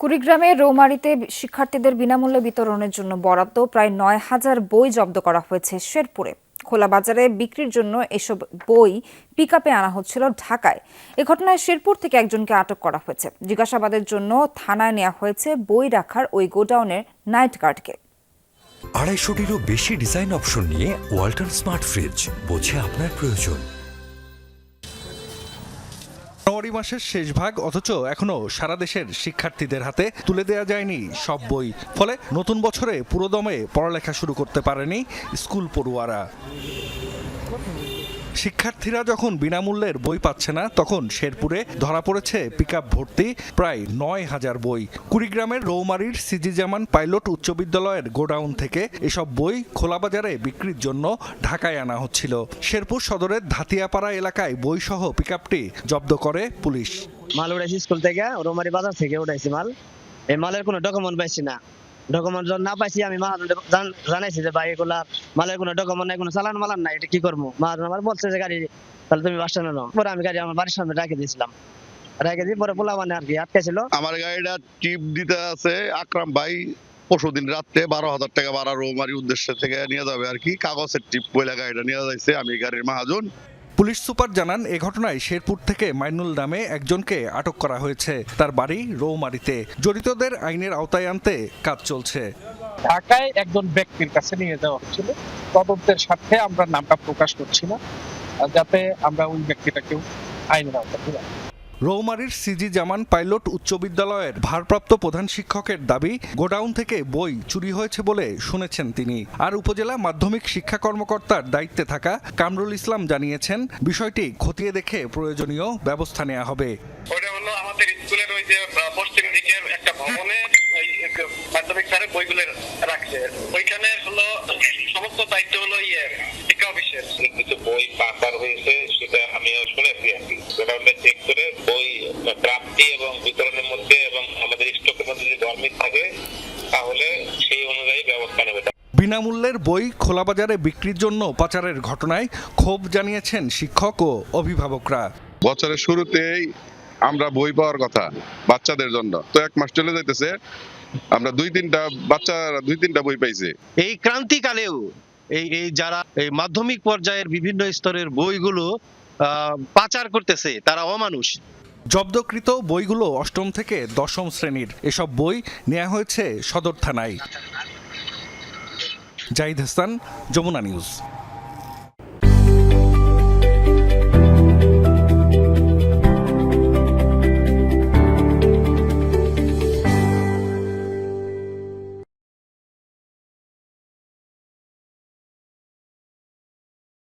কুড়িগ্রামের রৌমারিতে শিক্ষার্থীদের বিনামূল্যে বিতরণের জন্য বরাদ্দ, প্রায় নয় হাজার বই জব্দ করা হয়েছে শেরপুরে। খোলা বাজারে বিক্রির জন্য এসব বই পিকআপে আনা হচ্ছিল ঢাকায়। এ ঘটনায় শেরপুর থেকে একজনকে আটক করা হয়েছে। জিজ্ঞাসাবাদের জন্য থানায় নেওয়া হয়েছে বই রাখার ওই গোডাউনের নাইট গার্ডকে। আড়াইশোটিরও বেশি ডিজাইন অপশন নিয়ে ওয়াল্টন স্মার্ট ফ্রিজ, বোঝে আপনার প্রয়োজন। জানুয়ারি মাসের শেষ ভাগ, অথচ এখনও সারা দেশের শিক্ষার্থীদের হাতে তুলে দেওয়া যায়নি সব বই। ফলে নতুন বছরে পুরোদমে পড়ালেখা শুরু করতে পারেনি স্কুল পড়ুয়ারা। শিক্ষার্থীরা যখন বিনামূল্যের বই পাচ্ছে না, তখন শেরপুরে ধরা পড়েছে পিকআপ ভর্তি প্রায় নয় হাজার বই। কুড়িগ্রামের রৌমারির সিজি জামান পাইলট উচ্চ বিদ্যালয়ের গোডাউন থেকে এসব বই খোলাবাজারে বিক্রির জন্য ঢাকায় আনা হচ্ছিল। শেরপুর সদরের ধাতিয়াপাড়া এলাকায় বই বইসহ পিকআপটি জব্দ করে পুলিশ। মাল উঠাইছি স্কুল থেকে, রোমারি বাজার থেকে উঠাইছি মাল। এই মালের কোনো ডকুমেন্ট পাইছি না। ডকুমেন্ট যখন না পাইছি আমি মাহাজন জানাইছি যে ভাই এগুলা মালের কোনো ডকুমেন্ট নাই, কোনো চালান মালান নাই, এটা কি করব? মাহাজন আমার বলছে যে গাড়ি তাহলে তুমি বাস স্ট্যান্ডে নাও। পরে আমি গাড়ি আমার বাড়ির সামনে রেখে দিয়েছিলাম। রেখে দিয়ে পরে পোলা মানে আর কি আটকাইছিল আমার গাড়িটা টিপ দিতে আছে আকরাম ভাই, পরশু দিন রাত্রে বারো হাজার টাকা ভাড়া রৌমারি উদ্দেশ্য থেকে নিয়ে যাবে আর কি কাগজের টিপ পয়লা গাড়িটা নিয়ে যাইছে, আমি গাড়ির মাহাজন। পুলিশ সুপার জানান, এ ঘটনায় শেরপুর থেকে মাইনুল নামে একজনকে আটক করা হয়েছে। তার বাড়ি রৌমারিতে। জড়িতদের আইনের আওতায় আনতে কাজ চলছে। ঢাকায় একজন ব্যক্তির কাছে নিয়ে যাওয়া হচ্ছিল তদন্তের সাথে আমরা নামটা প্রকাশ করছি না, যাতে আমরা ওই ব্যক্তিটাকেও আইনের আওতায়। রৌমারির সিজি জামান পাইলট উচ্চ বিদ্যালয়ের ভারপ্রাপ্ত প্রধান শিক্ষকের দাবি, গোডাউন থেকে বই চুরি হয়েছে বলে শুনেছেন তিনি। আর উপজেলা মাধ্যমিক শিক্ষা কর্মকর্তার দায়িত্বে থাকা কামরুল ইসলাম জানিয়েছেন, বিষয়টি খতিয়ে দেখে প্রয়োজনীয় ব্যবস্থা নেওয়া হবে। আমাদের স্কুলের ওই যে পশ্চিম দিকের একটা ভবনে মাধ্যমিক স্যারের বইগুলো রাখছে ওইখানে হলো সমস্ত দায়িত্ব হলো ইয়ে শিক্ষা অফিসের কিছু বই পাচার হয়েছে সেটা আমিও শুনেছি আর কি। চেক করে বই প্রাপ্তি এবং বিতরণের মধ্যে এবং আমাদের স্টকের মধ্যে যদি গরমিল থাকে তাহলে সেই অনুযায়ী ব্যবস্থা নেবে। বিনামূল্যের বই খোলাবাজারে বিক্রির জন্য পাচারের ঘটনায় ক্ষোভ জানিয়েছেন শিক্ষক ও অভিভাবকরা। বছরের শুরুতেই আমরা বই পাওয়ার কথা বাচ্চাদের জন্য। তো এক মাস চলে যাইতেছে আমরা দুই তিনটা বাচ্চা দুই তিনটা বই পাইছে। এই ক্রান্তিকালেও এই এই যারা এই মাধ্যমিক পর্যায়ের বিভিন্ন স্তরের বইগুলো পাচার করতেছে, তারা অমানুষ। জব্দকৃত বইগুলো অষ্টম থেকে দশম শ্রেণির। এসব বই নেওয়া হয়েছে সদর থানায়। জাহিদ হাসান, যমুনা নিউজ।